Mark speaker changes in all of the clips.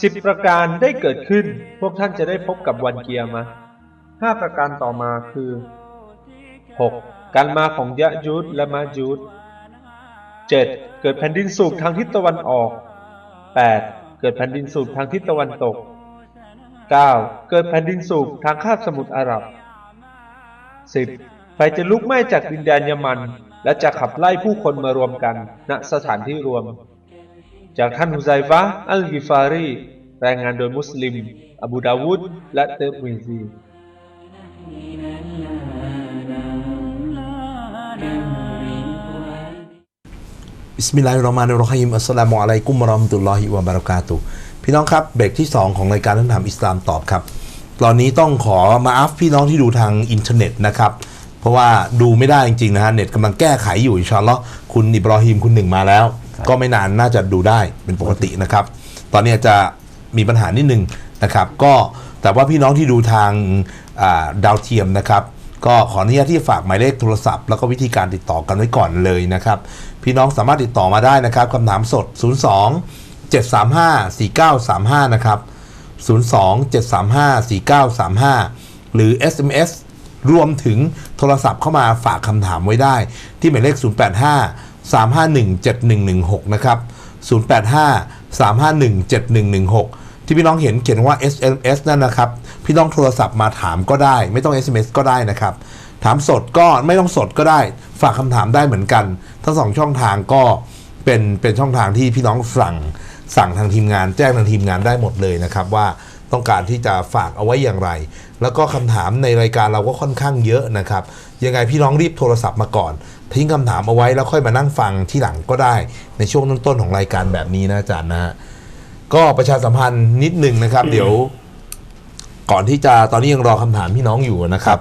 Speaker 1: สิบประการได้เกิดขึ้น พวกท่านจะได้พบกับวันเกียร์มาห้าประการต่อมาคือ 6. การมาของยะจูดและมาจูด 7. เกิดแผ่นดินสูบทางทิศตะวันออก 8. เกิดแผ่นดินสูบทางทิศตะวันตก 9. เกิดแผ่นดินสูบทางคาบสมุทรอาหรับ 10. ไฟจะลุกไหม้จากดินแดนยมัน และจะขับไล่ผู้คนมารวมกันณสถานที่รวม จากท่านฮุไซฟะอัลกิฟารีรายงานโดยมุสลิม อบูดาวุดและเติร์มิซี
Speaker 2: บิสมิลลาฮิรเราะห์มานิรเราะฮีมอัสสลามุอะลัยกุมวะเราะห์มะตุลลอฮิวะบะเราะกาตุพี่น้องครับเบรกที่ 2 ของรายการท่านถามอิสลามตอบครับตอนนี้ต้องขอมาอัฟพี่น้องที่ดูทางอินเทอร์เน็ตนะครับเพราะว่าดูไม่ได้จริงๆนะฮะเน็ตกำลังแก้ไขอยู่อินชาอัลลอฮ์คุณอิบรอฮิมคุณหนึ่งมาแล้ว ก็ไม่นานน่าจะดูได้เป็นปกตินะครับ ตอนนี้จะมีปัญหานิดนึงนะครับ ก็แต่ว่าพี่น้องที่ดูทางาดาวเทียมนะครับ ก็ขออนุญาตที่ฝากหมายเลขโทรศัพท์แล้วก็วิธีการติดต่อกันไว้ก่อนเลยนะครับ พี่น้องสามารถติดต่อมาได้นะครับคำถามสด 02 735 4935 นะครับ 02 735 4935 หรือ SMS รวมถึงโทรศัพท์เข้ามาฝากคำถามไว้ได้ ที่หมายเลข 085 351 7116 นะครับ 085 351 7116 ที่พี่น้องเห็นเขียนว่า SMS นั่นนะครับ พี่น้องโทรศัพท์มาถามก็ได้ ไม่ต้อง SMS ก็ได้นะครับ ถามสดก็ไม่ต้องสดก็ได้ ฝากคำถามได้เหมือนกัน ทั้งสองช่องทางก็เป็นเป็นช่องทางที่พี่น้องสั่งสั่งทางทีมงาน แจ้งทางทีมงานได้หมดเลยนะครับว่าต้องการที่จะฝากเอาไว้อย่างไร แล้วก็คำถามในรายการเราก็ค่อนข้างเยอะนะครับ ยังไงพี่น้องรีบโทรศัพท์มาก่อน ทิ้งคำถามเอาไว้แล้วค่อยมานั่งฟังที่หลังก็ได้ในช่วงต้นๆของรายการแบบนี้นะอาจารย์นะฮะก็ประชาสัมพันธ์นิดหนึ่งนะครับ เดี๋ยว ก่อนที่จะตอนนี้ยังรอคำถามพี่น้องอยู่นะครับ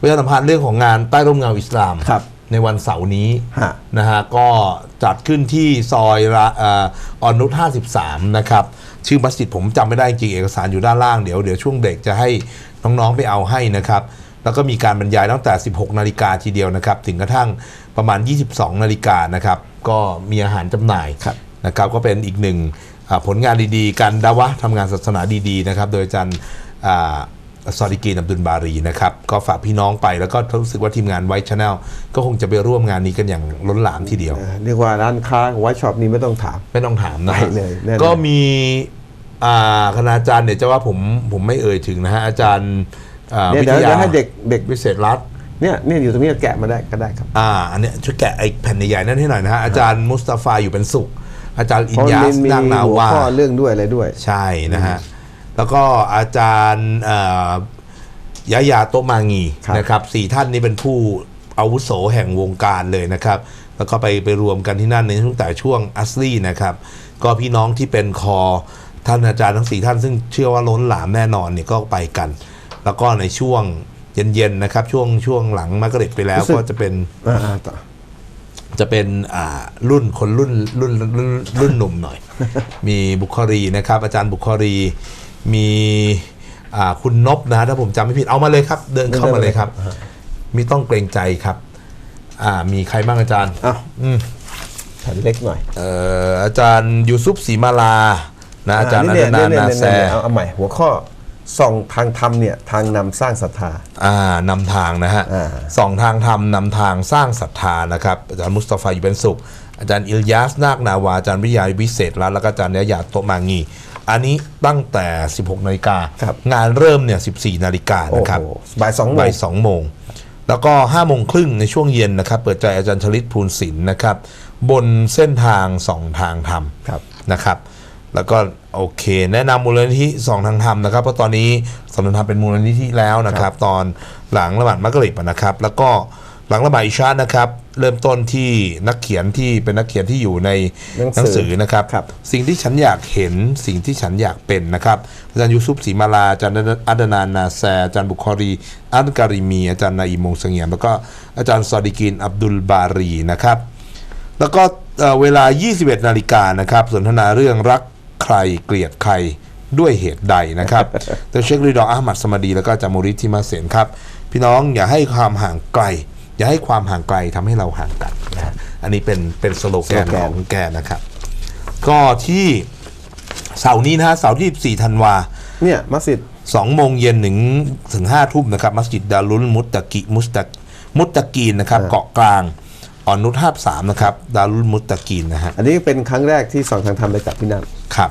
Speaker 2: ประชาสัมพันธ์เรื่องของงานใต้ร่มเงาอิสลาม
Speaker 3: ครับ
Speaker 2: ในวันเสาร์นี้
Speaker 3: ฮะ
Speaker 2: นะฮะก็จัดขึ้นที่ซอยระเอ่ออ่อนนุช53 นะครับ ชื่อมัสยิดผมจำไม่ได้จริงเอกสารอยู่ด้านล่างเดี๋ยวเดี๋ยวช่วงเบรกจะให้น้องๆไปเอาให้นะครับ แล้วก็มีการบรรยายตั้งแต่ 16 นาฬิกาทีเดียวนะครับ ถึงกระทั่งประมาณ 22 นาฬิกานะครับ ก็มีอาหารจำหน่าย
Speaker 3: ครับ
Speaker 2: นะครับ ก็เป็นอีกหนึ่งอ่าผลงานดีๆ การดาวะห์ทำงานศาสนาดีๆนะครับ โดยอาจารย์อ่าซอดิกีนอับดุลบารีนะครับ ก็ฝากพี่น้องไปแล้วก็รู้สึกว่าทีมงานไวท์ชาแนลก็คงจะไปร่วมงานนี้กันอย่างล้นหลามทีเดียว
Speaker 3: อ่าเรียกว่าร้านค้าไวท์ช็อปนี้ไม่ต้องถาม
Speaker 2: ไม่ต้องถามนะฮะ
Speaker 3: ไปเลยแน่นอน
Speaker 2: ก็มีอ่าคณาจารย์เดี๋ยวจะว่าผมผมไม่เอ่ยถึงนะฮะอาจารย์อ่า
Speaker 3: เนี่ย
Speaker 2: วิ
Speaker 3: เดี๋
Speaker 2: ท
Speaker 3: ยวเดี๋
Speaker 2: ยา
Speaker 3: ยวให้เด็กเด็ก
Speaker 2: วิเศษรัฐ
Speaker 3: เนี่ยเนี่ยอยู่ตรงนี้แกะมาได้ก็ได้ครับ
Speaker 2: อ่าอันเนี้ยช่วยแกะไอ้แผ่นใหญ่ๆนั่นให้หน่อยนะฮะอาจารย์มุสตาฟาอยู่เป็นสุข อาจารย์อิ
Speaker 3: เพ
Speaker 2: น
Speaker 3: ราะ
Speaker 2: ยา
Speaker 3: มัน
Speaker 2: ส
Speaker 3: มี
Speaker 2: นางนา
Speaker 3: หัว
Speaker 2: วา
Speaker 3: ข้อเรื่องด้วยอะไรด้วย
Speaker 2: ใช่นะฮะแล้วก็อาจารย์เอ่อยะยาโตะมางี
Speaker 3: ครับ
Speaker 2: นะครับสี่ท่านนี้เป็นผู้อาวุโสแห่งวงการเลยนะครับ แล้วก็ไปไปรวมกันที่นั่นในตั้งแต่ช่วงอัสลี่นะครับ ก็พี่น้องที่เป็นคอท่านอาจารย์ทั้งสี่ท่านซึ่งเชื่อว่าล้นหลามแน่นอนเนี่ยก็ไปกัน แล้วก็ในช่วงเย็นๆนะครับ ช่วงช่วงหลังมักริบไปแล้ว
Speaker 3: รู้สึก
Speaker 2: ก็จะเป็น
Speaker 3: อ่าอ่าต่อ
Speaker 2: จะเป็นอ่ารุ่นคนรุ่นรุ่นรุ่นรุ่นหนุ่มหน่อย มีบุคครีนะครับ อาจารย์บุคครีมีอ่าคุณนบนะถ้าผมจำไม่ผิดเอามาเลยครับ เดินเข้ามาเลยครับไม่ต้องเกรงใจครับอ่ามีใครบ้างอาจารย์
Speaker 3: อ้าว
Speaker 2: อืม
Speaker 3: แผ่นเล็กหน่อย
Speaker 2: เอ่ออาจารย์ยูซุปศรีมาลานะอาจารย์อ
Speaker 3: เนี่
Speaker 2: นั
Speaker 3: ย
Speaker 2: นต์
Speaker 3: เนี่ย
Speaker 2: นา
Speaker 3: เนี่ย
Speaker 2: แซ
Speaker 3: เนี่ยเอาเอาใหม่หัวข้อ ส่องทางธรรมเนี่ยทางนำสร้างศรัทธา
Speaker 2: อ่านำทางนะฮะ
Speaker 3: อ่า
Speaker 2: สองทางธรรมนำทางสร้างศรัทธานะครับอาจารย์มุสตาฟาอยู่เป็นสุข อาจารย์อิลยาสนาคนาวาอาจารย์วิทยาวิเศษรัตน์แล้วก็อาจารย์ยะยาโตะมางี อันนี้ตั้งแต่ 16นาฬิกา
Speaker 3: ครับ
Speaker 2: งานเริ่มเนี่ย14นาฬิกา
Speaker 3: โอ้
Speaker 2: นะครับ
Speaker 3: โหบ่ายสองโม
Speaker 2: บ่างยสองโมง แล้วก็5โมงครึ่งในช่วงเย็นนะครับ เปิดใจอาจารย์ชลิตภูลศิลป์นะครับ บนเส้นทางสองทางธรรม
Speaker 3: ครับ
Speaker 2: นะครับ แล้วก็โอเค แนะนำมูลนิธิสองทางธรรมนะครับเพราะตอนนี้สองทางธรรมเป็นมูลนิธิแล้วนะครับ ตอนหลังละหมาดมักริบนะครับ แล้วก็หลังละหมาดอิชานะครับ เริ่มต้นที่นักเขียนที่เป็นนักเขียนที่อยู่ใน
Speaker 3: หนังสือ
Speaker 2: นะครับ
Speaker 3: ครับ
Speaker 2: สิ่งที่ฉันอยากเห็นสิ่งที่ฉันอยากเป็นนะครับอาจารย์ยูซุปศรีมาลาอาจารย์อัดนานนาแซอาจารย์บุคอรีอันการีมีอาจารย์นาอิมงเสงียมแล้วก็อาจารย์ซอดิกินอับดุลบารีนะครับ แล้วก็เอ่อเวลา 21 นาฬิกานะครับ สนทนาเรื่องรัก ใครเกลียดใครด้วยเหตุใดนะครับโดยเชคริดออาหมัดสมาดีแล้วก็อาจารย์มูริทิมาเสนครับ พี่น้องอย่าให้ความห่างไกล อย่าให้ความห่างไกลทำให้เราห่างกันนะฮะอันนี้เป็นเป็นสโลแกน
Speaker 3: สโลแกน
Speaker 2: ของแกนะครับ ก็ที่เสาร์นี้นะฮะเสาร์ที่24ธันวา
Speaker 3: เนี่ยมัสยิด
Speaker 2: สองโมงเย็นถึงถึงห้าทุ่มนะครับ มัสยิดดารุลมุตตะกิมุสตะมุตตะกีนนะครับ เกาะกลาง อ่อนนุชห้าสามนะครับ ดารุลมุตตะกีนนะฮะ
Speaker 3: อันนี้เป็นครั้งแรกที่สองทางธรรมไปจัดที่นั่น
Speaker 2: ครับ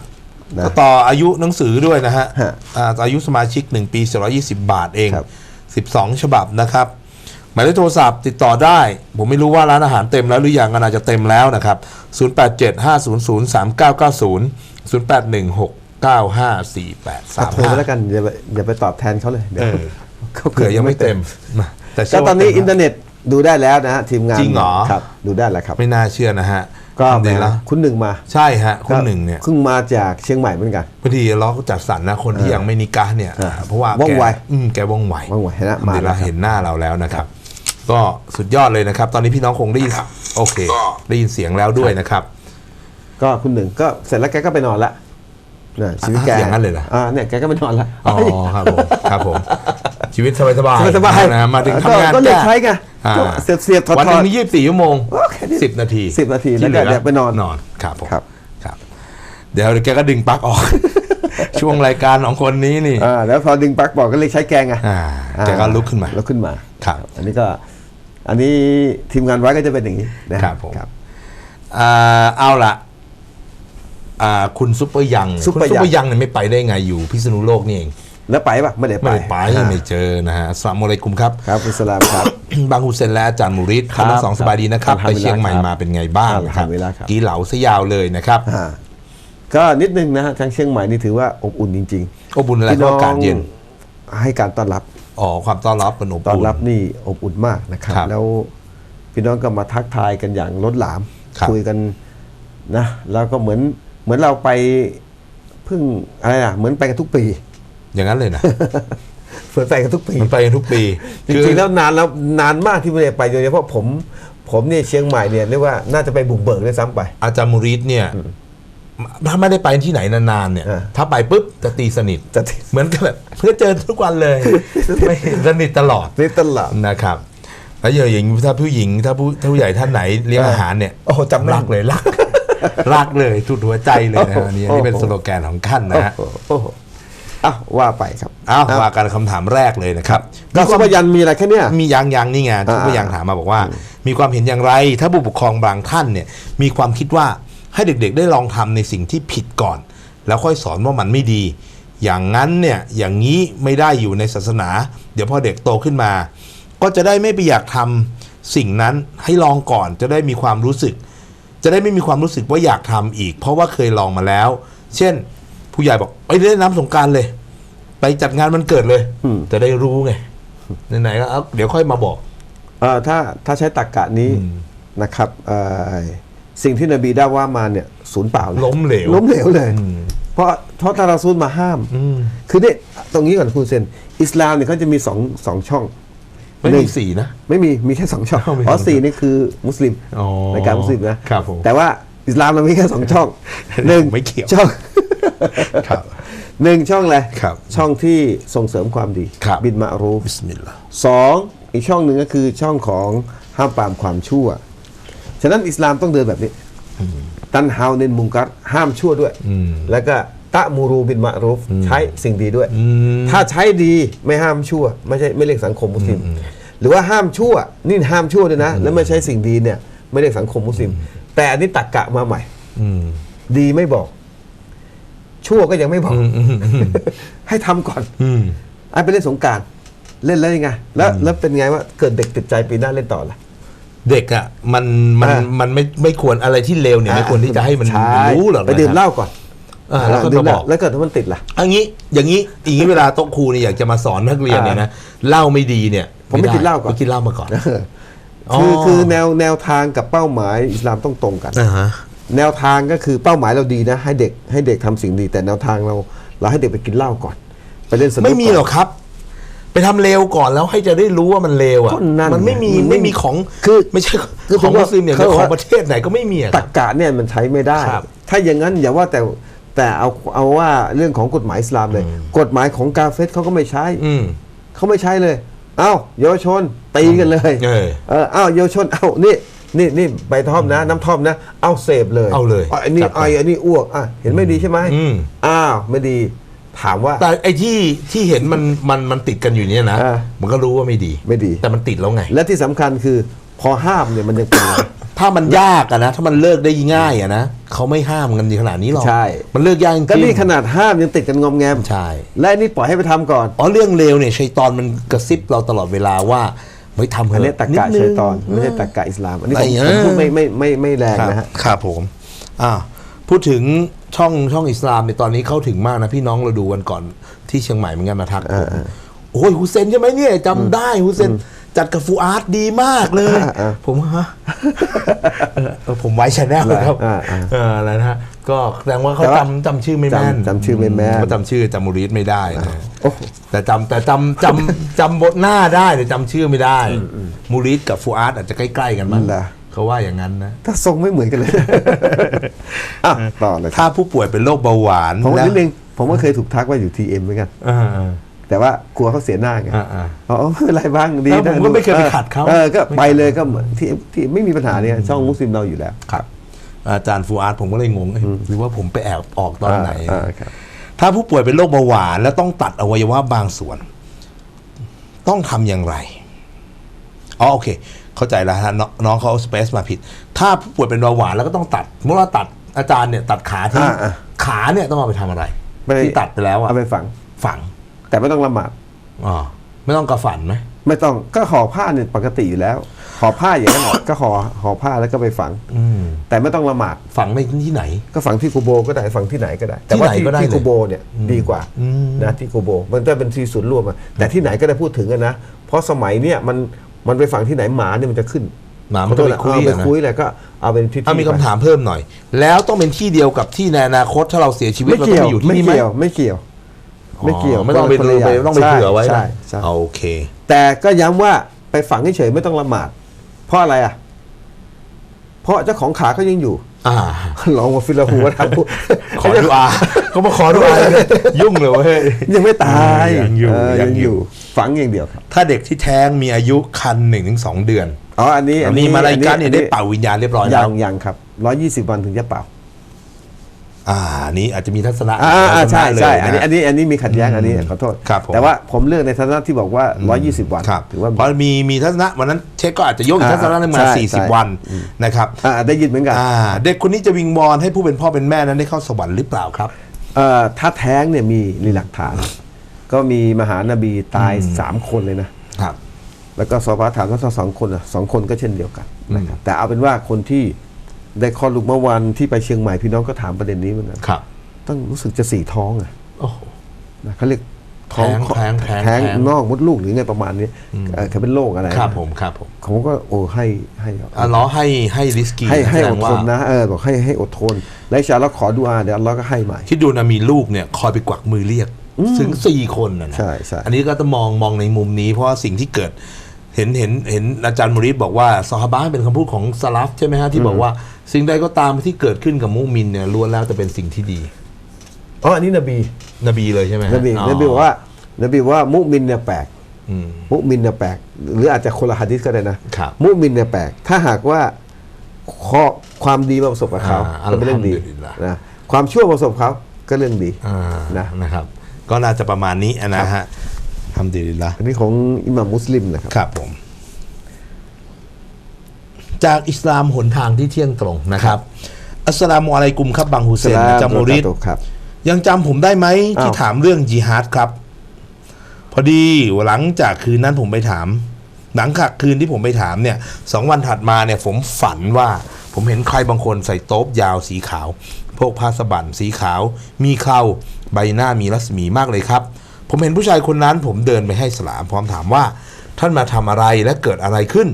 Speaker 3: นะ
Speaker 2: ก็ต่ออายุหนังสือด้วยนะฮะ
Speaker 3: ฮะ
Speaker 2: อ่าอายุสมาชิก 1 ปี 420 บาทเอง
Speaker 3: ครับ
Speaker 2: 12 ฉบับนะครับ หมายเลขโทรศัพท์ติดต่อได้ ผมไม่รู้ว่าร้านอาหารเต็มแล้วหรือยังก็น่าจะเต็มแล้วนะครับ 0875003990 0816954835
Speaker 3: อะโทรไปแล้วกันอย่าไปอย่าไปตอบแทนเขาเลยเดี๋ยว
Speaker 2: เออ
Speaker 3: ขา
Speaker 2: เผื่อยังไม่เต็มนะแต่เชื่
Speaker 3: ก็
Speaker 2: ว่า
Speaker 3: ตอนนี้
Speaker 2: เต็มะ
Speaker 3: อินเทอร์เน็ต ดูได้แล้วนะฮะทีมงาน
Speaker 2: จริงเหรอ
Speaker 3: ครับ ดูได้แล้วครับ
Speaker 2: ไม่น่าเชื่อนะฮะ
Speaker 3: ก็
Speaker 2: ทำดีแล้ว
Speaker 3: คุณหนึ่งมา
Speaker 2: ใช่ฮะคุณหนึ่งเนี่ย
Speaker 3: เพิ่งมาจากเชียงใหม่เหมือนกัน
Speaker 2: พอดีเราก็จัดสรรนะคนที่ยังไม่นิกาเนี่ย
Speaker 3: อ่า
Speaker 2: เพราะว่า
Speaker 3: ว่องไว
Speaker 2: แกอืมแกว่องไว
Speaker 3: ว่องไวนะ
Speaker 2: ทำดี
Speaker 3: มาแล้ว
Speaker 2: แล้ว
Speaker 3: ครับ
Speaker 2: เห็นหน้าเราแล้วนะครับ ก็สุดยอดเลยนะครับ ตอนนี้พี่น้องคงได้ยินโอเค ได้ยินเสียงแล้วด้วยนะครับ
Speaker 3: ก็คุณหนึ่งก็เสร็จแล้วแกก็ไปนอนละนะชีวิตแก
Speaker 2: อย่างนั้นเลยเหรอ
Speaker 3: อ่าเนี่ยแกก็ไปนอนละ
Speaker 2: อ๋อครับผมครับผม ชีวิตสบายสบาย
Speaker 3: สบายๆ
Speaker 2: นะมาถึง
Speaker 3: ก็
Speaker 2: ทำงาน
Speaker 3: ก็เลย
Speaker 2: แก้
Speaker 3: ใช้ไง
Speaker 2: อ่า
Speaker 3: ก็ เสียบเสียบถอด
Speaker 2: วันห
Speaker 3: ถ
Speaker 2: นึ
Speaker 3: อด
Speaker 2: งมียี่สิบสี่ชั่วโมง
Speaker 3: โอเคนี่
Speaker 2: สิบนาที
Speaker 3: สิบนาที
Speaker 2: ที่
Speaker 3: แล้วก็
Speaker 2: ห
Speaker 3: เดี๋ยวไปนอน
Speaker 2: นอนครับผม
Speaker 3: ครับ
Speaker 2: ครับ เดี๋ยวแกก็ดึงปลั๊กออก ช่วงรายการของคนนี้นี่
Speaker 3: อ่าแล้วพอดึงปลั๊กบอกก็เลยใช้แกงไง
Speaker 2: อ่าแกก็ลุกขึ้นมา
Speaker 3: ลุกขึ้นมา
Speaker 2: ครับ
Speaker 3: อันนี้ก็อันนี้ทีมงานไว้ก็จะเป็นอย่างนี้นะครับ
Speaker 2: ผมอ่าเอาละอ่าคุณซุปเปอร์ยัง
Speaker 3: ซุป
Speaker 2: คุณ
Speaker 3: เปอร์
Speaker 2: ซุป
Speaker 3: ยัง
Speaker 2: เปอร์ยังเนี่ยไม่ไปได้ไงอยู่พิษณุโลกนี่เอง
Speaker 3: แล้วไปปะไม่ได้ไป
Speaker 2: ไม่ได้ไป
Speaker 3: อ่า
Speaker 2: ไม่เจอนะฮะอัสสลามุอะลัยกุมครับ
Speaker 3: ครับคุณสลามครับ
Speaker 2: บางฮุเซนและอาจารย์มูริด
Speaker 3: ครับ
Speaker 2: ทั้งสองสบายดีนะครับ
Speaker 3: อัลฮั
Speaker 2: ไป
Speaker 3: มดุลิลลาห์
Speaker 2: เชียงใหม่
Speaker 3: ครับ
Speaker 2: มาเป็นไงบ้าง
Speaker 3: อัล
Speaker 2: ค
Speaker 3: ฮั
Speaker 2: รับ
Speaker 3: มดุลิลลาห์ครับ
Speaker 2: กีเหลาซะยาวเลยนะครับ
Speaker 3: อ่าก็นิดนึงนะฮะทางเชียงใหม่นี่ถือว่าอบอุ่นจริง
Speaker 2: อบอุ่นอะไร
Speaker 3: พี่
Speaker 2: เพราะอากาศเย็น
Speaker 3: ให้การต้อนรับ
Speaker 2: อ๋อความต้อนรับเป็นอบ
Speaker 3: ต้อน
Speaker 2: อุ่น
Speaker 3: รับนี่อบอุ่นมากนะครับ
Speaker 2: ครับ
Speaker 3: แล้วพี่น้องก็มาทักทายกันอย่างล้นหลาม
Speaker 2: ครับ
Speaker 3: คุยกันนะแล้วก็เหมือนเหมือนเราไปเพิ่งอะไรอะเหมือนไปกันทุกปี
Speaker 2: อย่างนั้นเลยนะ
Speaker 3: เหมือนไปกันทุกปี
Speaker 2: มันไปกันทุกปี
Speaker 3: จริงๆแล้วนานแล้วนานมากที่ไม่ได้ไปโดยเฉพาะผมผมเนี่ยเชียงใหม่เนี่ยเรียกว่าน่าจะไปบุกเบิกด้วยซ้ำไป
Speaker 2: อาจารย์มูริดเนี่ยถ้าไม่ได้ไปที่ไหนนานๆเนี่ย
Speaker 3: เออ
Speaker 2: ถ้าไปปุ๊บจะตีสนิท
Speaker 3: จะตี
Speaker 2: เหมือนกับแบบเพื่อเจอทุกวันเลยไม่สนิทตลอด
Speaker 3: นี่ตลอด
Speaker 2: นะครับแล้วอย่างนี้ถ้าผู้หญิงถ้าผู้ถ้าผู้ใหญ่ท่านไหนเลี้ยงอาหารเนี่ย
Speaker 3: โอ้โหจำแม่น
Speaker 2: รักเลยรักรักเลยทุดหัวใจเลยนะฮะอันนี้อันนี้เป็น
Speaker 3: โอ้
Speaker 2: ส
Speaker 3: โห
Speaker 2: โลแกนของขั้นนะฮะ
Speaker 3: โอ้โหโอ้โหอ้าวว่าไปครับ
Speaker 2: อ้าวว่ากันคำถามแรกเลยนะครับ
Speaker 3: ก็สุภยันมีอะไรแค่เนี้ย
Speaker 2: มียังยังนี่ไงที่
Speaker 3: อ่า
Speaker 2: ผู้ยังถามมาบอกว่า มีความเห็นอย่างไร ถ้าผู้ปกครองบางท่านเนี่ยมีความคิดว่าให้เด็กๆ ได้ลองทำในสิ่งที่ผิดก่อน แล้วค่อยสอนว่ามันไม่ดี อย่างนั้นเนี่ยอย่างนี้ไม่ได้อยู่ในศาสนา เดี๋ยวพอเด็กโตขึ้นมา ก็จะได้ไม่ไปอยากทำสิ่งนั้นให้ลองก่อนจะได้มีความรู้สึก จะได้ไม่มีความรู้สึกว่าอยากทำอีก เพราะว่าเคยลองมาแล้ว เช่น ผู้ใหญ่บอกไปเล่นน้ำสงกรารเลย ไปจัดงานมันเกิดเลย
Speaker 3: อืม
Speaker 2: จะได้รู้ไงไหนๆก็เอาเดี๋ยวค่อยมาบอก
Speaker 3: เอ่อถ้าถ้าใช้ตรรกกะนี้
Speaker 2: อืม
Speaker 3: นะครับเอ่อสิ่งที่นบีได้ว่ามาเนี่ยศูนย์เปล่าเลย
Speaker 2: ล้มเหลว
Speaker 3: ล้มเหลวเลย
Speaker 2: อืม
Speaker 3: เพราะเพราะตาราซูลมาห้าม
Speaker 2: อืม
Speaker 3: คือเนี่ยตรงนี้ก่อนคุณเซนอิสลามเนี่ยเขาจะมีสองสองช่อง
Speaker 2: ไม่
Speaker 3: หนึ่
Speaker 2: มี
Speaker 3: ง
Speaker 2: สีนะ
Speaker 3: ไม่มีมีแค่สองช่อง
Speaker 2: อ๋อมี
Speaker 3: อ๋อ
Speaker 2: สอง
Speaker 3: สี่นี่คือมุสลิม
Speaker 2: อ๋อ
Speaker 3: ในการมุสลิมนะครับ
Speaker 2: ผม
Speaker 3: แต่ว่าอิสลามเรามีแค่สองช่องหนึ่ง
Speaker 2: ไม่เกี่ยว
Speaker 3: ช่อง
Speaker 2: ครับ
Speaker 3: หนึ่งช่องเลย
Speaker 2: ครับ
Speaker 3: ช่องที่ส่งเสริมความดี
Speaker 2: ครับ
Speaker 3: บินมารูฟ
Speaker 2: บิสมิลลาห์
Speaker 3: สองอีกช่องหนึ่งก็คือช่องของห้ามปรามความชั่ว ฉะนั้นอิสลามต้องเดินแบบนี้ ตันฮาวเนนมุงกัดห้ามชั่วด้วย
Speaker 2: อืม
Speaker 3: แล้วก็ตะมูรูบินมะรูฟใช้สิ่งดีด้วย
Speaker 2: อืม
Speaker 3: ถ้าใช้ดีไม่ห้ามชั่ว ไม่ใช่ไม่เรียกสังคมมุสลิม หรือว่าห้ามชั่ว นี่ห้ามชั่วด้วยนะ แล้วไม่ใช้สิ่งดีเนี่ย ไม่เรียกสังคมมุสลิม แต่อันนี้ตักกะมาใหม่
Speaker 2: อืม
Speaker 3: ดีไม่บอก ชั่วก็ยังไม่บอก
Speaker 2: อืมอืมอืม
Speaker 3: ให้ทำก่อน
Speaker 2: อืม
Speaker 3: ไอ้ไปเล่นสงกรารเล่นแล้วยังไงแล้วแล้วเป็นไงว่าเกิดเด็กติดใจปีหน้าเล่นต่อล่ะ
Speaker 2: เด็กอะมันมัน
Speaker 3: อ่า
Speaker 2: มันไม่ไม่ควรอะไรที่เลวเนี่ยไม่ควรที่จะให้มัน
Speaker 3: ช่
Speaker 2: รู้หรอก
Speaker 3: ไปดื่มเหล้าก่อน
Speaker 2: อ่าแล้วก็
Speaker 3: ดื่
Speaker 2: มาม
Speaker 3: เห
Speaker 2: บ
Speaker 3: ล้า
Speaker 2: อก
Speaker 3: แล้วเกิดถ้ามันติดล่ะ
Speaker 2: อันนี้อย่างนี้อย่างนี้เวลาโต๊ะครูเนี่ยอยากจะมาสอนนักเรียนเนี่ยนะเหล้าไม่ดีเนี่ย
Speaker 3: ผมไม่กินเหล้าก่อน
Speaker 2: ไม่กินเหล้ามาก่อน
Speaker 3: คือคือแนวแนวทางกับเป้าหมายอิสลามต้องตรงกัน
Speaker 2: อ่าฮะ
Speaker 3: แนวทางก็คือเป้าหมายเราดีนะ ให้เด็กให้เด็กทำสิ่งดี แต่แนวทางเรา เราให้เด็กไปกินเหล้าก่อน ไปเล่นสนุก
Speaker 2: ไม่มี
Speaker 3: ก่น
Speaker 2: หรอกครับ ไปทำเลวก่อนแล้วให้จะได้รู้ว่ามันเลวอะ
Speaker 3: ก็นั่น
Speaker 2: มันไม่มี
Speaker 3: ไง
Speaker 2: ไม่มีของ
Speaker 3: คือ
Speaker 2: ไม่ใช่
Speaker 3: คือ
Speaker 2: ของ
Speaker 3: ผมว่า
Speaker 2: มุสลิมเนี่ย
Speaker 3: เขาบอก
Speaker 2: ของ
Speaker 3: ว่า
Speaker 2: ประเทศไหนก็ไม่มีอะค
Speaker 3: ตั
Speaker 2: รับ
Speaker 3: กกะเนี่ยมันใช้ไม่ได้
Speaker 2: ครับ
Speaker 3: ถ้าอย่างนั้นอย่าว่าแต่แต่เอาเอาว่าเรื่องของกฎหมายอิสลามเลย กฎหมายของกาเฟสเขาก็ไม่ใช้
Speaker 2: อืม
Speaker 3: เขาไม่ใช้เลย เอ้าเยาวชนตีกันเลย
Speaker 2: เออ
Speaker 3: เออเอ้าเยาวชนเอ้านี่ นี่นี่ใบท่อมนะ น้ำท่อมนะ เอาเสพเลย
Speaker 2: เอาเลย
Speaker 3: อันนี้
Speaker 2: จัดไป
Speaker 3: ไออันนี้อ้วกอะเห็นไม่ดีใช่ไหม
Speaker 2: อืม
Speaker 3: อ้าวไม่ดีถามว่า
Speaker 2: แต่ไอ้ที่ที่เห็นมันมันมันติดกันอยู่เนี่ยนะ
Speaker 3: อ่า
Speaker 2: มันก็รู้ว่าไม่ดี
Speaker 3: ไม่ดี
Speaker 2: แต่มันติดแล้วไง
Speaker 3: และที่สำคัญคือพอห้ามเนี่ยมันยังเป็น
Speaker 2: ถ้ามันยากอะนะ ถ้ามันเลิกได้ง่ายอะนะเขาไม่ห้ามกันขนาดนี้หรอก
Speaker 3: ใช่
Speaker 2: มันเลิกยากจริงๆ
Speaker 3: ก็นี่ขนาดห้ามยังติดกันงอมแงม
Speaker 2: ใช่
Speaker 3: และอันนี่ปล่อยให้ไปทำก่อน
Speaker 2: อ๋อเรื่องเลวเนี่ยชัยตอนมันกระซิบเราตลอดเวลาว่า ไม่ทำเถ
Speaker 3: อันนี้
Speaker 2: อะ
Speaker 3: ตรกกะ
Speaker 2: ดนึง
Speaker 3: ชัยตอนไม่ใช่ตรกกะอิสลาม อันนี้ผม
Speaker 2: ไอ้เอ
Speaker 3: ผม
Speaker 2: อ
Speaker 3: พูดไม่ไม่ไม่ไม่แรงนะฮะ
Speaker 2: ครับผมอ่าพูดถึงช่องช่องอิสลามในยตอนนี้เข้าถึงมากนะพี่น้องเราดูกันก่อนที่เชียงใหม่เหมือนกันมาทักผมโอ้ยฮุเซนใช่ไหมเนี่ยจำได้ฮุเซนจัดกับฟูอาร์ตดีมากเลย
Speaker 3: อ่าอ่า
Speaker 2: ผมฮะเออผมไว้ชแนลครับ
Speaker 3: อ่าอ่า
Speaker 2: เอออะไรนะฮะ ก็แสดงว่าเขา
Speaker 3: แต่ว่า
Speaker 2: จำจำชื่อไม่แม่น
Speaker 3: จำจำชื่อไม่แม่น
Speaker 2: เขาจำชื่อจำมูริสไม่ได้นะ
Speaker 3: โอ้โห
Speaker 2: แต่จำแต่จำจำจำบทหน้าได้แต่จำชื่อไม่ได้มูริสกับฟูอาร์ตอาจจะใกล้ๆกันมั้ง
Speaker 3: เหรอ
Speaker 2: เขาว่าอย่างนั้นนะ
Speaker 3: ถ้าทรงไม่เหมือนกันเลยอะต่อเลยครับ
Speaker 2: ถ้าผู้ป่วยเป็นโรคเบาหวาน
Speaker 3: ผมว่า
Speaker 2: และ
Speaker 3: นิดนึงผมก็เคยถูกทักว่าอยู่ทีเอ็มเหมือนกัน
Speaker 2: อ่า
Speaker 3: แต่ว่ากลัวเขาเสียหน้าไง
Speaker 2: อ่าอ่า
Speaker 3: อ๋อไม่เป็นไรบ้างดี
Speaker 2: เออผมก็ไม่เคยไปขัดเขา
Speaker 3: เออก็ไปเลยก็เหมือนที่ที่ไม่มีปัญหาเนี่ยช่องมุสลิมเราอยู่แล้ว
Speaker 2: ครับ อาจารย์ฟูอาร์ตผมก็เลยงงเอ๊ะหรือว่าผมไปแอบออกตอนไหน
Speaker 3: อ่าอ่าครับ
Speaker 2: ถ้าผู้ป่วยเป็นโรคเบาหวาน แล้วต้องตัดอวัยวะบางส่วน ต้องทำอย่างไรอ๋อโอเค เข้าใจแล้วฮะนน้องเขาเอาสเปซมาผิด ถ้าผู้ป่วยเป็นเบาหวานแล้วก็ต้องตัดเมื่อว่าตัดอาจารย์เนี่ยตัดขาที่
Speaker 3: อ่าอ่า
Speaker 2: ขาเนี่ยต้องเอาไปทำอะไร
Speaker 3: ไม่ได้
Speaker 2: ที่ตัดไปแล้วอะ
Speaker 3: เอาไปฝัง
Speaker 2: ฝัง
Speaker 3: แต่ไม่ต้องละหมาด
Speaker 2: อ๋อไม่ต้องกระฝันไหม
Speaker 3: ไม่ต้องก็ห่อผ้าเนี่ยปกติอยู่แล้วห่อผ้าอย่างนั้นแหละ ก็ห่อห่อผ้าแล้วก็ไปฝัง
Speaker 2: อืม
Speaker 3: แต่ไม่ต้องละหมาด
Speaker 2: ฝังในที่ไหน
Speaker 3: ก็ฝังที่กูโบก็ได้ฝังที่ไหนก็ได้ แต่ว่า
Speaker 2: ที่ไหนก็ได้
Speaker 3: ที่
Speaker 2: เลย
Speaker 3: กูโบเนี่ยดีกว่า
Speaker 2: อืม
Speaker 3: นะที่กูโบ มันจะเป็นที่ศูนย์รวมอะแต่ที่ไหนก็ได้พูดถึงกันนะเพราะสมัยเนี่ยมันมันไปฝังที่ไหนหมาเนี่ยมันจะขึ้น
Speaker 2: หมามันก็ไปคุย
Speaker 3: เอาไป
Speaker 2: อะนะ
Speaker 3: คุยแหละก็เอาเป็นที่
Speaker 2: ถ้ามีคำ
Speaker 3: ไป
Speaker 2: ถามเพิ่มหน่อย แล้วต้องเป็นที่เดียวกับที่ในอนาคตถ้าเราเสียชีวิต
Speaker 3: ไม่
Speaker 2: เราต้อ
Speaker 3: เกี่
Speaker 2: ง
Speaker 3: ยว
Speaker 2: ไปอยู่ที่
Speaker 3: ไม่
Speaker 2: นี่ไหม
Speaker 3: เกี่ยวไม่เกี่ยว ไม่เกี่ยว
Speaker 2: อ๋อไม่ต้องไป
Speaker 3: คน
Speaker 2: ดู
Speaker 3: ละ
Speaker 2: ไป
Speaker 3: ย่าง
Speaker 2: ต้องไป
Speaker 3: ใช่
Speaker 2: เผื่อไว้
Speaker 3: ใช่
Speaker 2: นะ
Speaker 3: ใช่
Speaker 2: โอเค
Speaker 3: แต่ก็ย้ำว่าไปฝังเฉยๆไม่ต้องละหมาด เพราะอะไรอะ เพราะเจ้าของขาก็ยังอยู่
Speaker 2: อ่า
Speaker 3: ลองมาฟิลาหูว่าทำพูด
Speaker 2: ขอดูอาเขามาขอดูอาเลยยุ่งเลยเว้ย
Speaker 3: ยังไม่ตาย
Speaker 2: ยังอยู่
Speaker 3: เยั
Speaker 2: งอยู่
Speaker 3: ฝังอย่างเดียวครับ
Speaker 2: ถ้าเด็กที่แท้งมีอายุคันหนึ่งถึงสองเดือน
Speaker 3: อ๋ออันนี้
Speaker 2: อันนี้มาลายการเนี่ยได้เป่าวิญญาณเรียบร้อย
Speaker 3: ยั
Speaker 2: แล้
Speaker 3: ง
Speaker 2: ว
Speaker 3: ยังครับร้อยยี่สิบวันถึงจะเป่า
Speaker 2: อ่าอันนี้อาจจะมีทัศนะ
Speaker 3: อ่าอ่าใช่
Speaker 2: เลย
Speaker 3: ใช่ะอันนี้อันนี้อันนี้มีขัดแย้งอันนี้ขอโทษ
Speaker 2: ครับผม
Speaker 3: แต่ว่าผมเลือกในทัศนะที่บอกว่าร้อยยี่สิบวัน
Speaker 2: ครับ
Speaker 3: ถือว่า
Speaker 2: เพราะมีมีทัศนะวันนั้นเช็คก็อาจจะยกอีก
Speaker 3: อ่า
Speaker 2: ทัศนะหนึงมา
Speaker 3: ใช่
Speaker 2: สี่สิบ
Speaker 3: ใช่
Speaker 2: วันนะครับ
Speaker 3: อ่าได้ยินเหมือนกัน
Speaker 2: อ่าเด็กคนนี้จะวิงวอนให้ผู้เป็นพ่อเป็นแม่นั้นได้เข้าสวรรค์หรือเปล่าครับ
Speaker 3: เอ่อถ้าแท้งเนี่ยมีมีหลักฐาน ก็มีมหานบีตายสามคนเลยนะ
Speaker 2: ครับ
Speaker 3: แล้วก็สอบถามก็สองคนอะสองคนก็เช่นเดียวกันนะครับแต่เอาเป็นว่าคนที่ ได้คลอดลูกเมื่อวันที่ไปเชียงใหม่พี่น้องก็ถามประเด็นนี้เหมือนกัน
Speaker 2: ครับ
Speaker 3: ต้องรู้สึกจะสี่ท้องอะ
Speaker 2: โอ้โห
Speaker 3: นะเขาเรียกท้อง
Speaker 2: แท้งแท้ง
Speaker 3: แท้ง
Speaker 2: แท้ง
Speaker 3: นอกมดลูกหรือไงประมาณนี้เอ่อเขาเป็นโรคอะไร
Speaker 2: ครับผมครับผม
Speaker 3: ผมก็โอ้ให้ให้
Speaker 2: อัลเลอฮ์ให้ให้ริสกี
Speaker 3: ให้ให้
Speaker 2: แสด
Speaker 3: องด
Speaker 2: ว่า
Speaker 3: ทนนะเออบอกให้ให้อดทน และอินชาอัลลอฮ์ขอดุอาเดี๋ยวอัลลอฮ์ก็ให้ใหม่
Speaker 2: คิดดูนะมีลูกเนี่ยคอยไปกวักมือเรียกถึงสี่คนนะนะ
Speaker 3: ใช่ใช่
Speaker 2: อันนี้ก็ต้องมองมองในมุมนี้ เพราะว่าสิ่งที่เกิด เห็นเห็นเห็นอาจารย์มุริดบอกว่าซอฮาบะห์เป็นคำพูดของสลัฟใช่ไหมฮะที่บอกว่า สิ่งใดก็ตามที่เกิดขึ้นกับมุมินเนี่ยล้วนแล้วจะเป็นสิ่งที่ดี
Speaker 3: อ๋ออันนี้นบี
Speaker 2: นบีเลยใช่ไหมฮะ
Speaker 3: นบี
Speaker 2: อ๋อน
Speaker 3: บีบอกว่า นบีบอกว่ามุมินเนี่ยแปลก
Speaker 2: อืม
Speaker 3: มุมินเนี่ยแปลก หรืออาจจะคนละฮะดิษก็ได้นะ
Speaker 2: ครับ
Speaker 3: มุมินเนี่ยแปลก ถ้าหากว่าข้อความดีมาประสบกับเขา
Speaker 2: อ่า
Speaker 3: ก็เป็นเรื่องดี
Speaker 2: อัลฮัมดุลิลลาห์
Speaker 3: นะความชั่วมาประสบเขาก็เรื่องดี
Speaker 2: อ่า
Speaker 3: นะ
Speaker 2: นะครับ ก็น่าจะประมาณนี้นะฮะทำดีละ
Speaker 3: อันนี้ของอิหม่ามมุสลิมนะครับ
Speaker 2: ครับผม จากอิสลามหนทางที่เที่ยงตรงนะครับ อัสสลามุอะลัยกุมครับบังฮุเซนจามูริด
Speaker 3: ครับ
Speaker 2: ยังจำผมได้ไหมที่
Speaker 3: อ้าว
Speaker 2: ถามเรื่องจิฮาดครับ พอดีหลังจากคืนนั้นผมไปถาม หลังจากคืนที่ผมไปถามเนี่ยสองวันถัดมาเนี่ยผมฝันว่าผมเห็นใครบางคนใส่โต๊บยาวสีขาวพวกผ้าสบันสีขาว มีเคราใบหน้ามีรัศมีมากเลยครับ ผมเห็นผู้ชายคนนั้น ผมเดินไปให้สลามพร้อมถามว่า ท่านมาทำอะไรและเกิดอะไรขึ้น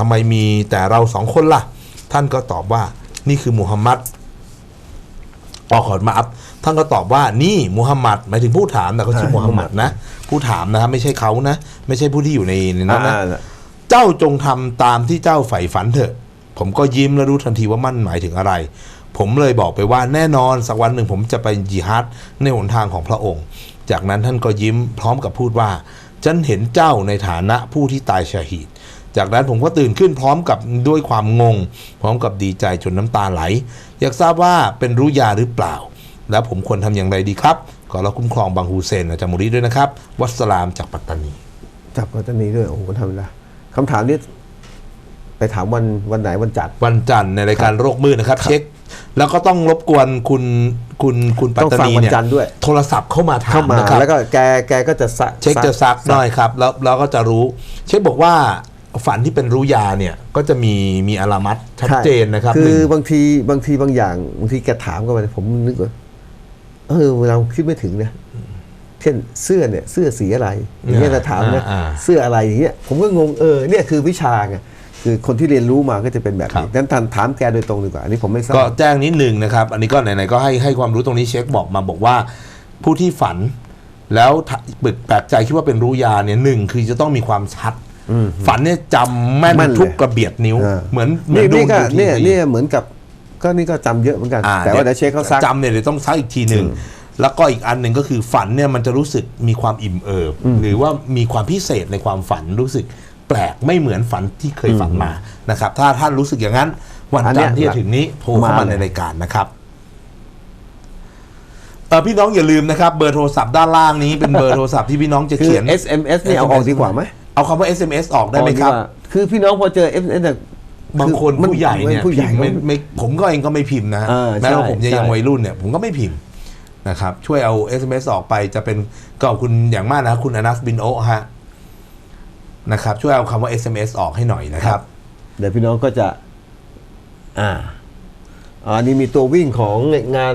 Speaker 2: ทำไมมีแต่เราสองคนล่ะ ท่านก็ตอบว่านี่คือมุฮัมมัดออกขอมาอัพท่านก็ตอบว่านี่มุฮัมมัดหมายถึงผู้ถามแต่เขาชื่อ
Speaker 3: ใช่
Speaker 2: มุฮัมมัดนะ ผู้ถามนะครับไม่ใช่เขานะ ไม่ใช่ผู้ที่อยู่ในในนั้นนะ
Speaker 3: อ่า
Speaker 2: เจ้าจงทำตามที่เจ้าใฝ่ฝันเถอะ ผมก็ยิ้มและรู้ทันทีว่ามันหมายถึงอะไร ผมเลยบอกไปว่าแน่นอนสักวันหนึ่งผมจะไปจิฮัดในหนทางของพระองค์ จากนั้นท่านก็ยิ้มพร้อมกับพูดว่าฉันเห็นเจ้าในฐานะผู้ที่ตายชาฮีด จากนั้นผมก็ตื่นขึ้นพร้อมกับด้วยความงง พร้อมกับดีใจจนน้ำตาไหล อยากทราบว่าเป็นรู้ยาหรือเปล่า แล้วผมควรทำอย่างไรดีครับ ขอเราคุ้มครองบางฮูเซนอาจารย์มุรีด้วยนะครับ วัสสลามจากปัตตานี
Speaker 3: จับปัตตานีด้วยโอ้โหทำเวลาคำถามนี้ไปถามวันวันไหนวันจัด
Speaker 2: วันจันทร์ในรายการโรคมืดนะครับ เช็ค แล้วก็ต้องรบกวนคุณคุณคุณปัต
Speaker 3: ต้อง
Speaker 2: ตา
Speaker 3: ฟัง
Speaker 2: นี
Speaker 3: วัน
Speaker 2: เนี่ย
Speaker 3: จันทร์ด้วย
Speaker 2: โทรศัพท์เข้ามาถา
Speaker 3: เข้ามมา
Speaker 2: นะครับ
Speaker 3: แล้วก็แกแกก็จะซัก
Speaker 2: เช็คจะซักหน่อยครับ แล้วเราก็จะรู้ เช็คบอกว่า ฝันที่เป็นรู้ยาเนี่ยก็จะมีมีอารามัดชัด
Speaker 3: ใช่
Speaker 2: เจนนะครับ
Speaker 3: คื
Speaker 2: หนึ่
Speaker 3: องบางทีบางทีบางอย่างบางทีแกถามก็ไปผมนึกว่าเออเราคิดไม่ถึงนะเช่นเสื้อเนี่ยเสื้อสีอะไรอย่างเงี้ยจะถามนะ
Speaker 2: อ่า
Speaker 3: เสื้ออะไรอย่างเงี้ยผมก็งงเออเนี่ยคือวิชาไงคือคนที่เรียนรู้มาก็จะเป็นแบบ
Speaker 2: ครั
Speaker 3: นี้
Speaker 2: บ
Speaker 3: งั้นท่านถามแกโดยตรงดีกว่าอันนี้ผมไม่ทรา
Speaker 2: ก็
Speaker 3: บ
Speaker 2: แจ้งนิดหนึ่งนะครับ อันนี้ก็ไหนๆก็ให้ให้ความรู้ตรงนี้เช็คบอกมาบอกว่า ผู้ที่ฝันแล้วปึกแปลกใจคิดว่าเป็นรู้ยาเนี่ยหนึ่งคือจะต้องมีความชัด ฝันเนี่ยจำแม่น
Speaker 3: แม่นเลย
Speaker 2: ทุกกระเบียดนิ้ว
Speaker 3: อ่า
Speaker 2: เหมือนเหมื
Speaker 3: นี่
Speaker 2: อนดู
Speaker 3: นี่ก็
Speaker 2: ดูที
Speaker 3: เนี่ย
Speaker 2: วี
Speaker 3: เนี่ยเหมือนกับก็นี่ก็จำเยอะเหมือนกัน
Speaker 2: อ่
Speaker 3: แต่ว่าเดี๋ยวเช็คเขาซัก
Speaker 2: จำเนี่ยเดี๋ยวต้องซักอีกทีหนึ่งแล้วก็อีกอันหนึ่งก็คือฝันเนี่ยมันจะรู้สึกมีความอิ่มเอิบหรือว่ามีความพิเศษในความฝันรู้สึกแปลกไม่เหมือนฝันที่เคยฝันมานะครับ ถ้าท่านรู้สึกอย่างนั้น วัน
Speaker 3: อันเนี้
Speaker 2: จัน
Speaker 3: ย
Speaker 2: ทร์ที่จะถึงนี้โทรเข้ามา
Speaker 3: มาเลย
Speaker 2: ในรายการนะครับเออพี่น้องอย่าลืมนะครับ เบอร์โทรศัพท์ด้านล่างนี้เป็นเบอร์โทรศัพท์ที่พี่น้องจะ
Speaker 3: คือ
Speaker 2: เขียน
Speaker 3: SMS เนี่ยเอาออกดีกว่าไหม
Speaker 2: เอาคำว่า SMS ออกได้ไหมครับ
Speaker 3: เอาดีกว่าคือพี่น้องพอเจอ SMS เนี่ย
Speaker 2: บางคน
Speaker 3: อมั
Speaker 2: ผู้ใหญ่เนี่ย
Speaker 3: ผู้ใหญ่
Speaker 2: พิมพ์ไม่ไม่ผมก็เองก็ไม่พิมพ์นะฮะ
Speaker 3: เออ
Speaker 2: แม้ว่า
Speaker 3: ใช่
Speaker 2: ผมจะยัง
Speaker 3: ใช่
Speaker 2: วัยรุ่นเนี่ย ผมก็ไม่พิมพ์นะครับ ช่วยเอา SMS ออกไปจะเป็นก็ขอบคุณอย่างมากนะคุณอนัสบินโอะฮะนะครับ ช่วยเอาคำว่า SMS ออกให้หน่อยนะครับ
Speaker 3: เดี๋ยวพี่น้องก็จะ อ่าอ๋ออันนี้มีตัววิ่งของงาน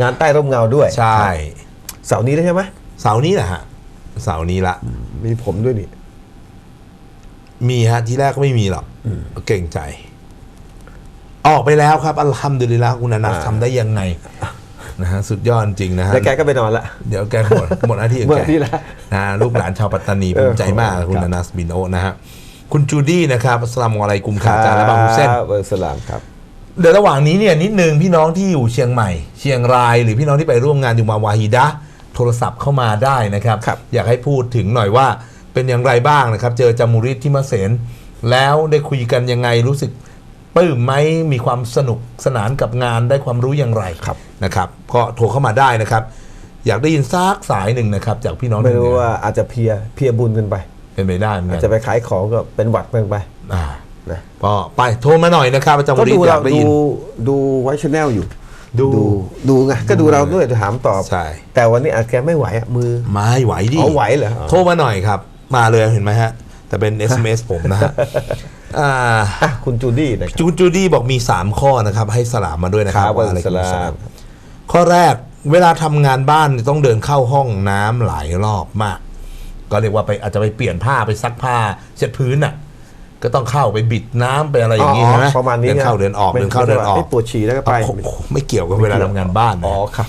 Speaker 3: งานใต้ร่มเงาด้วย
Speaker 2: ใช่
Speaker 3: เสาร์นี้ได้ใช่ไหม
Speaker 2: เสาร์นี้แหละฮะเสาร์นี้ละ
Speaker 3: มีผมด้วยนี่
Speaker 2: มีฮะ ที่แรกก็ไม่มีหรอกเก่งใจ ออกไปแล้วครับ อัลฮัมดุลิลละคุณอนัสทำได้ยังไงนะฮะสุดยอดจริงนะฮะ
Speaker 3: แล้วแกก็ไปนอนละ
Speaker 2: เดี๋ยวแกหมดหมดหน้าที่ของ
Speaker 3: หมด
Speaker 2: แก
Speaker 3: หน้าที่แล้ว
Speaker 2: นะลูกหลานชาวปัตตานี
Speaker 3: เอ
Speaker 2: ภู
Speaker 3: อ
Speaker 2: มิใจมากคุณ
Speaker 3: ครับ
Speaker 2: อนัสบินโอะนะฮะคุณจูดี้นะครับอัสสลามุอะลัยกุมขาจารย์และบางฮุเส้น
Speaker 3: ครับเบอร์สลามครับ
Speaker 2: เดี๋ยวระหว่างนี้เนี่ยนิดนึงพี่น้องที่อยู่เชียงใหม่ เชียงรายหรือพี่น้องที่ไปร่วมงานอยู่มาวาฮิดะห์โทรศัพท์เข้ามาได้นะครับ
Speaker 3: ครับ
Speaker 2: อยากให้พูดถึงหน่อยว่า เป็นอย่างไรบ้างนะครับ เจอจามูริดที่มาเสนแล้วได้คุยกันยังไงรู้สึกปลื้มไหมมีความสนุกสนานกับงานได้ความรู้อย่างไร
Speaker 3: ครับ
Speaker 2: นะครับ ก็โทรเข้ามาได้นะครับ อยากได้ยินซากสายหนึ่งนะครับ จากพี่น้อง
Speaker 3: ไม่รู้
Speaker 2: ทงเหนือ
Speaker 3: ว่าอาจจะเพลียเพลียบุญกันไป
Speaker 2: เป็นไปได้เหมือน
Speaker 3: อาจ
Speaker 2: กั
Speaker 3: จะ
Speaker 2: น
Speaker 3: ไปขายของก็เป็นหวัดเมืองไป
Speaker 2: อ่า
Speaker 3: นะ
Speaker 2: ก็ไปโทรมาหน่อยนะครับอาจารย์
Speaker 3: ก็
Speaker 2: มูริด
Speaker 3: ดู
Speaker 2: อ
Speaker 3: เรา
Speaker 2: ยากได้
Speaker 3: ดู
Speaker 2: ยิน
Speaker 3: ดูไว้ชแนลอยู่
Speaker 2: ดู
Speaker 3: ดูดูไงก็ดูเราด้วยถามตอบ
Speaker 2: ใช่
Speaker 3: แต่วันนี้อาจแกไม่ไหวอะมือ
Speaker 2: ไม่ไหวดิ
Speaker 3: อ๋อไหวเหรอ
Speaker 2: โทรมาหน่อยครับ มาเลยเห็นไหมฮะ แต่เป็น SMS ผมนะฮะอ่า
Speaker 3: อะคุณจูดี้นะครับ
Speaker 2: จูนจูดี้บอกมี 3 ข้อนะครับ ให้สลามมาด้วยนะ
Speaker 3: ค
Speaker 2: ค
Speaker 3: รั
Speaker 2: รั
Speaker 3: บบวัน
Speaker 2: อะลัย
Speaker 3: ส
Speaker 2: กุม
Speaker 3: ลา
Speaker 2: สลามม ข้อแรกเวลาทำงานบ้านเนี่ยต้องเดินเข้าห้องน้ำหลายรอบมาก ก็เรียกว่าไปอาจจะไปเปลี่ยนผ้าไปซักผ้าเช็ดพื้นอะก็ต้องเข้าไปบิดน้ำไปอะไรอย่างนี้
Speaker 3: อ๋อ
Speaker 2: ใช่ไหม
Speaker 3: ประมาณนี้
Speaker 2: เดินเข้า
Speaker 3: นะ
Speaker 2: เดินออก
Speaker 3: ไม่
Speaker 2: เดินเข้าเดินออก
Speaker 3: ไม่ปวดฉี่แล้วก็ไป
Speaker 2: โอ้โหไม่เกี่ยวกับเวลาทำงานบ้านนะ
Speaker 3: อ๋อครับ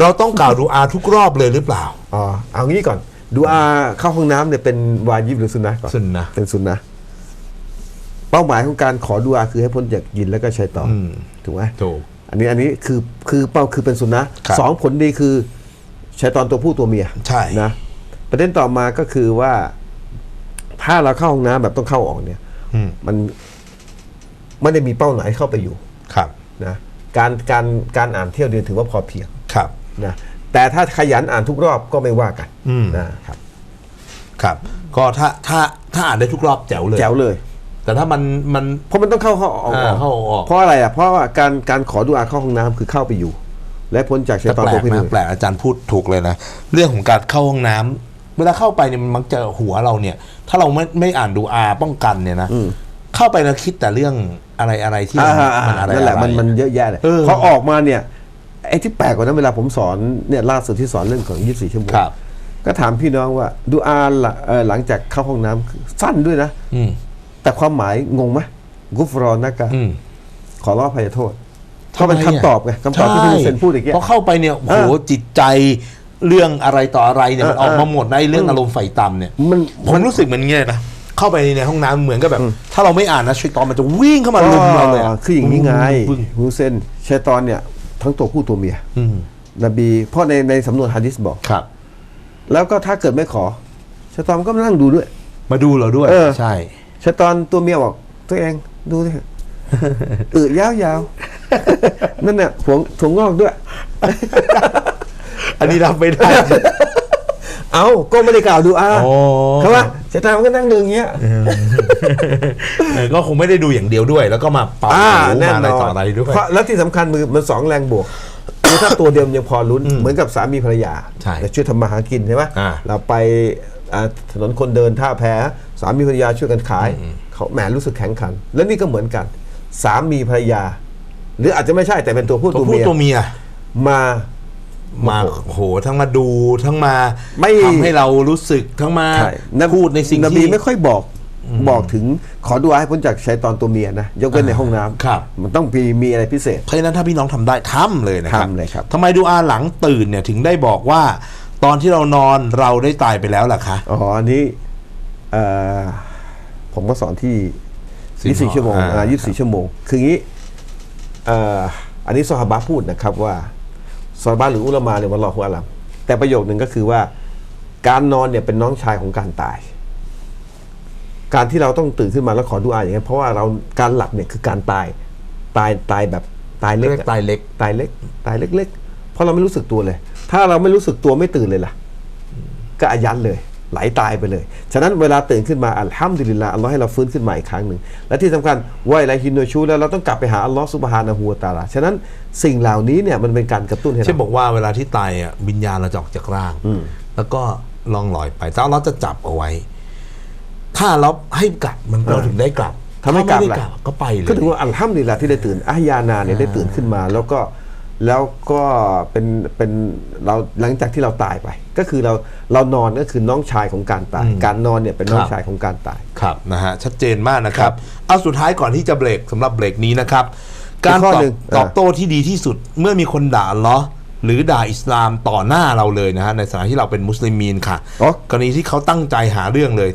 Speaker 2: เราต้องกล่าวดูอาทุกรอบเลยหรือเปล่า
Speaker 3: อ๋อเอางี้ก่อน ดูอาเข้าห้องน้ำเนี่ยเป็นวาญิบหรือสุนนะก่อน
Speaker 2: สุนนะ
Speaker 3: เป็นสุนนะเป้าหมายของการขอดูอาคือให้พ้นจากยินแล้วก็ชัยตอน
Speaker 2: อืม
Speaker 3: ถูกไหม
Speaker 2: ถูก
Speaker 3: อันนี้อันนี้คือคือเป้าคือเป็นสุนนะครับสองผลดีคือชัยตอนตัวผู้ตัวเมีย
Speaker 2: ใช่
Speaker 3: นะประเด็นต่อมาก็คือว่า ถ้าเราเข้าห้องน้ำแบบต้องเข้าออกเนี่ย
Speaker 2: อืม
Speaker 3: มันไม่ได้มีเป้าไหนเข้าไปอยู่
Speaker 2: ครับ
Speaker 3: นะการการการอ่านเที่ยวเดียวถือว่าพอเพียง
Speaker 2: ครับ
Speaker 3: นะ แต่ถ้าขยันอ่านทุกรอบก็ไม่ว่ากัน
Speaker 2: อืม
Speaker 3: นะครับ
Speaker 2: ครับ ก็ถ้าถ้าถ้าอ่านได้ทุกรอบแจ๋วเลย
Speaker 3: แจ๋วเลย
Speaker 2: แต่ถ้ามันมัน
Speaker 3: เพราะมันต้องเข้าเข้าออก
Speaker 2: อ่าเข้าออก
Speaker 3: เพราะอะไรอะเพราะว่าการการขอดูอาเข้าห้องน้ำคือเข้าไปอยู่ และพ้นจากชัย
Speaker 2: แต่
Speaker 3: ตอน
Speaker 2: แปล
Speaker 3: ตัว
Speaker 2: ก
Speaker 3: ผู้ห
Speaker 2: นะ
Speaker 3: นึ่ง
Speaker 2: แปลกอาจารย์พูดถูกเลยนะ เรื่องของการเข้าห้องน้ำเวลาเข้าไปเนี่ยมันมักจะหัวเราเนี่ย ถ้าเราไม่ไม่อ่านดูอาป้องกันเนี่ยนะเข้าไปแล้วคิดแต่เรื่องอะไรอะไรที่
Speaker 3: อ่า
Speaker 2: มัน
Speaker 3: อ่า
Speaker 2: มันอะไร
Speaker 3: นั่นแหละ
Speaker 2: อะไร
Speaker 3: มันมันเยอะแยะเลย
Speaker 2: เออ
Speaker 3: พอออกมาเนี่ย ไอ้ที่แปลกกว่านั้นเวลาผมสอนเนี่ยล่าสุดที่สอนเรื่องของ 24 ชั่วโมง
Speaker 2: ครับ
Speaker 3: ก็ถามพี่น้องว่าดูอาหลังเอ่อหลังจากเข้าห้องน้ำคือสั้นด้วยนะ
Speaker 2: อืม
Speaker 3: แต่ความหมายงงไหมกุฟรอนนะกะ
Speaker 2: อืม
Speaker 3: ขอร้องอภัยโทษเพราะเป็น
Speaker 2: ทำไมอะ
Speaker 3: คำตอบไงคำตอบที่
Speaker 2: ใช่
Speaker 3: พี่เซนพูดอย่างเงี้ย
Speaker 2: พอเข้าไปเนี่ยโอ้โห
Speaker 3: เออ
Speaker 2: จิตใจเรื่องอะไรต่ออะไรเนี่ยมัน
Speaker 3: เออ
Speaker 2: ออกมา
Speaker 3: เออ
Speaker 2: หมดในเรื่องอารมณ์ไฟต่ำเนี่ย
Speaker 3: มัน
Speaker 2: ผมรู้สึกเหมือนเงี้ยนะเข้าไปในห้องน้ำเหมือนกับแบบ ถ้าเราไม่อ่านนะชัยตอนมันจะวิ่งเข้ามาลุมเราเลยะ
Speaker 3: คืออย่างนี้ไง
Speaker 2: ปึ้ง
Speaker 3: ฮูเซนชัยตอนเนี่ย ทั้งตัวผู้ตัวเมีย
Speaker 2: อืม
Speaker 3: นบีเพราะในในสำนวนฮะดิษบอก
Speaker 2: ครับ
Speaker 3: แล้วก็ถ้าเกิดไม่ขอชัยตอนมันก็มานั่งดูด้วย
Speaker 2: มาดูเราด้วย
Speaker 3: เออ
Speaker 2: ใช่
Speaker 3: ชะตอนตัวเมียบอกตัวเองดูสิอึยาวๆนั่นน่ะหัวถั่วงอกด้วย
Speaker 2: อันนี้รับไม่ได้
Speaker 3: เอาก็ไม่ได้กล่าวดูอา
Speaker 2: โอ้
Speaker 3: เขาว่า ชะตามันก็นั่งดูอย่างเงี้ย
Speaker 2: เออก็คงไม่ได้ดูอย่างเดียวด้วย แล้วก็มาเป่า
Speaker 3: อ่า
Speaker 2: หู
Speaker 3: แน่
Speaker 2: มาอะไร
Speaker 3: นอ
Speaker 2: ต่อนอะไรด้วย
Speaker 3: เพราะแล้วที่สำคัญมือมันสองแรงบวกคือถ้าตัวเดียวมันยังพอลุ้นเหมือนกับสามีภรรยา
Speaker 2: ใช่
Speaker 3: แต่ช่วยทำมาหากินใช่ไหม
Speaker 2: อ่า
Speaker 3: เราไปอ่าถนนคนเดินท่าแพสามีภรรยาช่วยกันขายเขาแหมรู้สึกแข็งขัน แล้วนี่ก็เหมือนกัน สามีภรรยา หรืออาจจะไม่ใช่แต่เป็นตัวผู้
Speaker 2: ตัว
Speaker 3: ตัว
Speaker 2: ผู้
Speaker 3: เมีย
Speaker 2: ตัวเมีย
Speaker 3: มา
Speaker 2: มาโหทั้งมาดูทั้งมา
Speaker 3: ไม่
Speaker 2: ทำให้เรารู้สึกทั้งมา
Speaker 3: ใช่นบ
Speaker 2: พูดในสิ่ง
Speaker 3: นบี
Speaker 2: ที่
Speaker 3: ไม่ค่อยบอกบอกถึงขอดูอาให้พ้นจากชัยตอนตัวเมียนะ ยกเว้นในห้องน้ำ
Speaker 2: ครับ
Speaker 3: มันต้องมีมีอะไรพิเศษ
Speaker 2: เพราะฉะนั้นถ้าพี่น้องทำได้ทำเลยนะครับ
Speaker 3: ทำเลยครับ
Speaker 2: ทำไมดูอาหลังตื่นเนี่ยถึงได้บอกว่า ตอนที่เรานอนเราได้ตายไปแล้วล่ะคะ
Speaker 3: อ๋ออันนี้เอ่อผมก็สอนที่
Speaker 2: สิบ
Speaker 3: 24ชั่วโมง
Speaker 2: อ่า
Speaker 3: อ่า24ชั่วโมง คืองี้เอ่ออันนี้ซอฮาบะห์พูดนะครับว่า ซอฮาบะห์หรืออุลามาเนี่ยวันรอฮุอาลัมแต่ประโยคหนึ่งก็คือว่า การนอนเนี่ยเป็นน้องชายของการตาย การที่เราต้องตื่นขึ้นมาแล้วขอดูอาอย่างนี้นเพราะว่าเราการหลับเนี่ยคือการตายตายตายแบบตายเล็ก
Speaker 2: เรียก
Speaker 3: อะ
Speaker 2: ตายเล็ก
Speaker 3: ตายเล็กตายเล็กๆเพราะเราไม่รู้สึกตัวเลย ถ้าเราไม่รู้สึกตัวไม่ตื่นเลยล่ะ ก็อายันเลย ไหลตายไปเลย ฉะนั้นเวลาตื่นขึ้นมาอัลฮัมดุลิลลาห์อัลลอฮ์ให้เราฟื้นขึ้นมาอีกครั้งหนึ่ง และที่สำคัญว่าอะไรฮินโนชูแล้วเราต้องกลับไปหาอัลลอฮ์ซุบฮานะฮูวะตะอาลา ฉะนั้นสิ่งเหล่านี้เนี่ยมันเป็นการกระตุ้นให้
Speaker 2: เช่นบ
Speaker 3: เรา
Speaker 2: อกว่าเวลาที่ตายอะวิญญาณเราจะออกจากร่าง แล้วก็ลองลอยไปแต่เราจะจับเอาไว้ ถ้าเราให้กลับมันเราถึงได้กลับ
Speaker 3: ถ้าไม่กลับ
Speaker 2: ด้
Speaker 3: ล่ะ
Speaker 2: ก็ไปเลย
Speaker 3: ก็ถือว่าอัลฮัมดุลิลลาห์ที่ได้ตื่นอาฮยานาเนี่ยได้ตื่นขึ้นมาแล้วก็ แล้วก็เป็นเป็นเราหลังจากที่เราตายไป ก็คือเราเรานอนก็คือน้องชายของการตาย การนอนเนี่ยเป็นน้องชายของการตาย
Speaker 2: ครับนะฮะชัดเจนมากนะครับเอาสุดท้ายก่อนที่จะเบรกสำหรับเบรกนี้นะครับ
Speaker 3: อีก
Speaker 2: การ
Speaker 3: ข้อ
Speaker 2: ตอบ
Speaker 3: หนึ่ง
Speaker 2: ตอบ
Speaker 3: อ่า
Speaker 2: โต้ที่ดีที่สุดเมื่อมีคนด่าอัลเลอหรือด่าอิสลามต่อหน้าเราเลยนะฮะในฐานะที่เราเป็นมุสลิมีนค่ะ
Speaker 3: อ๋อ
Speaker 2: กรณีที่เขาตั้งใจหาเรื่องเลย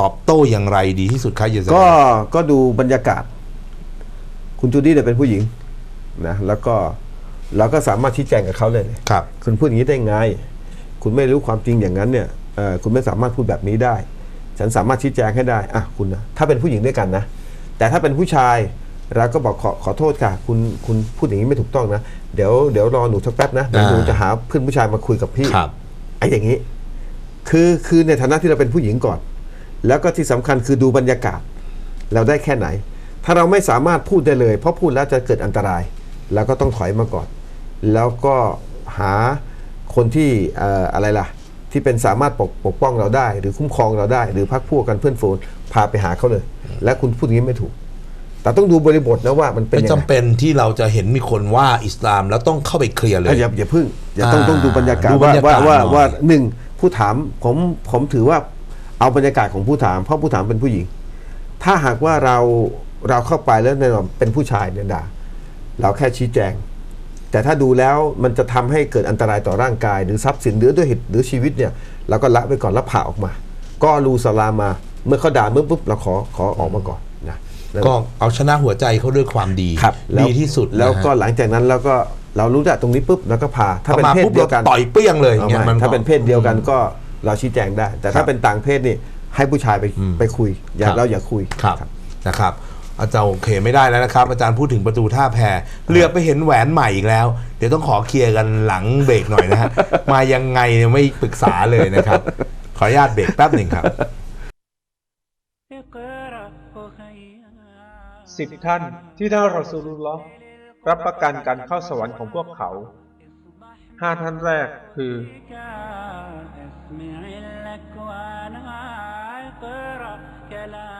Speaker 2: ตอบโต้อย่างไรดีที่สุดครับเยซ
Speaker 3: ก็ก็ดูบรรยากาศ คุณจูดี้เนี่ยเป็นผู้หญิง นะแล้วก็เราก็สามารถชี้แจงกับเขาเลย
Speaker 2: ครับ
Speaker 3: คุณพูดอย่างนี้ได้ไง คุณไม่รู้ความจริงอย่างนั้นเนี่ยเอ่อคุณไม่สามารถพูดแบบนี้ได้ ฉันสามารถชี้แจงให้ได้อะคุณนะถ้าเป็นผู้หญิงด้วยกันนะ แต่ถ้าเป็นผู้ชายเราก็บอกขอขอโทษค่ะ คุณคุณพูดอย่างนี้ไม่ถูกต้องนะ เดี๋ยวเดี๋ยวรอหนูสักแป๊บนะเดี๋ยวหนู
Speaker 2: อ่า
Speaker 3: จะหาเพื่อนผู้ชายมาคุยกับพี่
Speaker 2: ครับ
Speaker 3: ไอ้อย่างนี้ คือคือในฐานะที่เราเป็นผู้หญิงก่อน แล้วก็ที่สำคัญคือดูบรรยากาศ เราได้แค่ไหน ถ้าเราไม่สามารถพูดได้เลย เพราะพูดแล้วจะเกิดอันตราย เราก็ต้องถอยมาก่อน แล้วก็หาคนที่เอ่ออะไรล่ะ ที่เป็นสามารถปกปกป้องเราได้ หรือคุ้มครองเราได้ หรือพักพวกกันเพื่อนฝูงพาไปหาเขาเลย และคุณพูดอย่างนี้ไม่ถูก แต่ต้องดูบริบทนะว่ามันเป็น
Speaker 2: ไม่
Speaker 3: ยัง
Speaker 2: จำ
Speaker 3: ไง
Speaker 2: เป็นที่เราจะเห็นมีคนว่าอิสลามแล้วต้องเข้าไปเคลียร์เลย
Speaker 3: อะอย่าอย่าพึ่งอย่าต้อง
Speaker 2: อ่า
Speaker 3: ต้องดูบรรยากาศ
Speaker 2: ดูบร
Speaker 3: ว่าร
Speaker 2: ยากา
Speaker 3: ว่า
Speaker 2: ศ
Speaker 3: ว่า
Speaker 2: หน่อย
Speaker 3: ว่าหนึ่งผู้ถามผมผมถือว่าเอาบรรยากาศของผู้ถาม เพราะผู้ถามเป็นผู้หญิง ถ้าหากว่าเราเราเข้าไปแล้วแน่นอนเป็นผู้ชายเนี่ยด่า เราแค่ชี้แจง แต่ถ้าดูแล้วมันจะทำให้เกิดอันตรายต่อร่างกาย หรือทรัพย์สินหรือด้วยเหตุหรือชีวิตเนี่ยเราก็ละไว้ก่อนแล้วผ่าออกมา ก็รูสลามมาเมื่อเขาด่าเมื่อปุ๊บเราขอขอออกมาก่อนนะนั่นแหละ
Speaker 2: ก็เอาชนะหัวใจเขาด้วยความดี
Speaker 3: ครับแล้ว
Speaker 2: ดีที่สุด
Speaker 3: แล้วก็
Speaker 2: นะฮะ
Speaker 3: หลังจากนั้นเราก็เรารู้จักตรงนี้ปุ๊บแล้วก็พาถ้าเป็น
Speaker 2: ข้
Speaker 3: เพศ
Speaker 2: ปุ๊บ
Speaker 3: เดียวกัน
Speaker 2: ราต่อยเปี้ยงเลย
Speaker 3: เอา
Speaker 2: เงี้ย
Speaker 3: ไม่
Speaker 2: มัน
Speaker 3: ถ้า
Speaker 2: ก็
Speaker 3: เป็นเพศเดียวกันก็เราชี้แจงได้ แต่
Speaker 2: ครั
Speaker 3: ถ้า
Speaker 2: บ
Speaker 3: เป็นต่างเพศนี่ให้ผู้ชายไปไปคุยอย่า
Speaker 2: ครับ
Speaker 3: เราอย่าคุย
Speaker 2: ครับนะครับ อาจารย์โอเคไม่ได้แล้วนะครับ อาจารย์พูดถึงประตูท่าแพเรือไปเห็นแหวนใหม่อีกแล้ว เดี๋ยวต้องขอเคลียร์กันหลังเบรกหน่อยนะฮะ มายังไงเนี่ยไม่ปรึกษาเลยนะครับ ขออนุญาตเบรกแป๊บหนึ่งครับ
Speaker 4: اقرأ وخيّا
Speaker 1: สิบท่านที่ท่านรอซูลุลลอฮ์รับประกันการเข้าสวรรค์ของพวกเขาห้าท่านแรกคือ
Speaker 4: اسمع لك وانا اقرا كلام الله